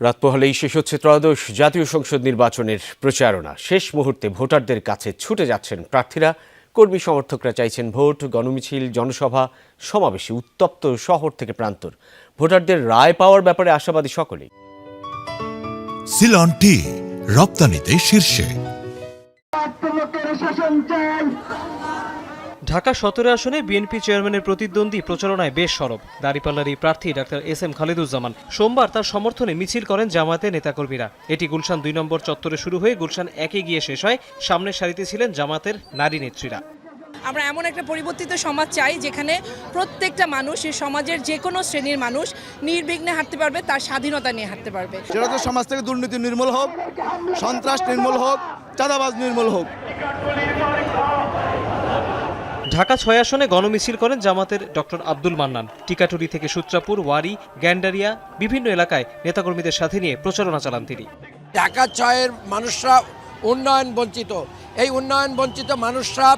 রাত পোহালেই শেষ হচ্ছে ত্রয়োদশ জাতীয় সংসদ নির্বাচনের প্রচারণা। শেষ মুহূর্তে ভোটারদের কাছে ছুটে যাচ্ছেন প্রার্থীরা। কর্মী সমর্থকরা চাইছেন ভোট গণমিছিল জনসভা সমাবেশে উত্তপ্ত শহর থেকে প্রান্তর। ভোটারদের রায় পাওয়ার ব্যাপারে আশাবাদী সকলেই। সিলন টি রপ্তানিতে শীর্ষে। ঢাকা সতেরো আসনে বিএনপি চেয়ারম্যানের প্রতিদ্বন্দ্বী প্রচারণায় বেশ সরব। দাঁড়িপাল্লার এই প্রার্থী ডাক্তার এস এম খালিদুজ্জামান। সোমবার তার সমর্থনে মিছিল করেন জামায়াতের নেতাকর্মীরা। এটি গুলশান দুই নম্বর চত্বরে শুরু হয়ে গুলশান একে গিয়ে শেষ হয়। সামনের সারিতে ছিলেন জামাতের নারী নেত্রীরা। আমরা এমন একটা পরিবর্তিত সমাজ চাই যেখানে প্রত্যেকটা মানুষ এই সমাজের যে কোনো শ্রেণির মানুষ নির্বিঘ্নে হাঁটতে পারবে তার স্বাধীনতা নিয়ে হাঁটতে পারবে। সেটা তো সমাজ থেকে দুর্নীতি নির্মূল হোক সন্ত্রাস নির্মূল হোক চাঁদাবাজ নির্মূল হোক। ঢাকা ছয় আসনে গণমিছিল করেন জামাতের ডক্টর আব্দুল মান্নান। টিকাটুরি থেকে সূত্রাপুর, ওয়ারি, গ্যান্ডারিয়া, বিভিন্ন এলাকায় নেতাকর্মীদের সাথে নিয়ে প্রচারণা চালান তিনি। ঢাকা ছয়ের মানুষরা উন্নয়ন বঞ্চিত। এই উন্নয়ন বঞ্চিত মানুষরা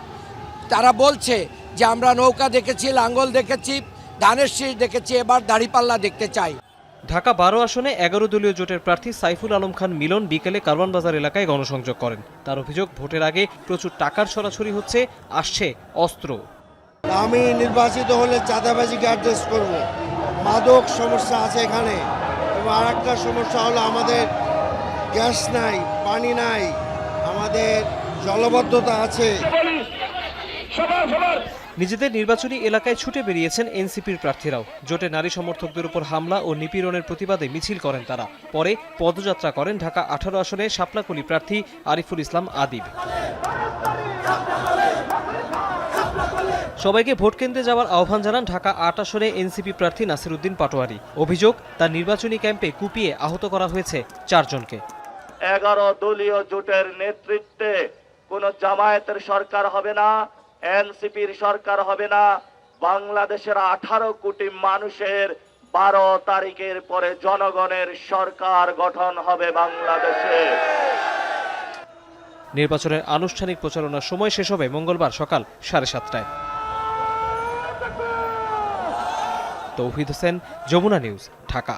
তারা বলছে যে আমরা নৌকা দেখেছি, লাঙ্গল দেখেছি, ধানের শীষ দেখেছি, এবার দাড়িপাল্লা দেখতে চাই। ঢাকা বারো আসনে এগারো দলীয় জোটের প্রার্থী সাইফুল আলম খান মিলন বিকেলে কারওয়ান বাজার এলাকায় গণসংযোগ করেন। তার অভিযোগ, ভোটের আগে প্রচুর টাকার ছড়াছড়ি হচ্ছে, আসছে অস্ত্র। আমি নির্বাচিত হলে চাঁদাবাজিকে অ্যাড্রেস করব। মাদক সমস্যা আছে এখানে। এবং আর একটা সমস্যা হলো আমাদের গ্যাস নাই, পানি নাই, আমাদের জলবদ্ধতা আছে। নিজেদের নির্বাচনী এলাকায় ছুটে বেরিয়েছেন এনসিপির প্রার্থীরাও। জোটে নারী সমর্থকদের উপর হামলা ও নিপীড়নের প্রতিবাদে মিছিল করেন তারা। পরে পদযাত্রা করেন ঢাকা আঠারো আসনে শাপলাকলি প্রার্থী আরিফুল ইসলাম আদিব। সবাইকে ভোট কেন্দ্রে যাওয়ার আহ্বান জানান ঢাকা আট আসনে এনসিপি প্রার্থী নাসির উদ্দিন পাটোয়ারি। অভিযোগ তার নির্বাচনী ক্যাম্পে কুপিয়ে আহত করা হয়েছে চারজনকে। এগারো দলীয় জোটের নেতৃত্বে কোন জামায়াতের সরকার হবে না। এনসিপির সরকার হবে না। বাংলাদেশের আঠারো কোটি মানুষের বারো তারিখের পরে জনগণের সরকার গঠন হবে বাংলাদেশে। নির্বাচনের আনুষ্ঠানিক প্রচারণার সময় শেষ হবে মঙ্গলবার সকাল সাড়ে সাতটায়। তৌহিদ হোসেন, যমুনা নিউজ, ঢাকা।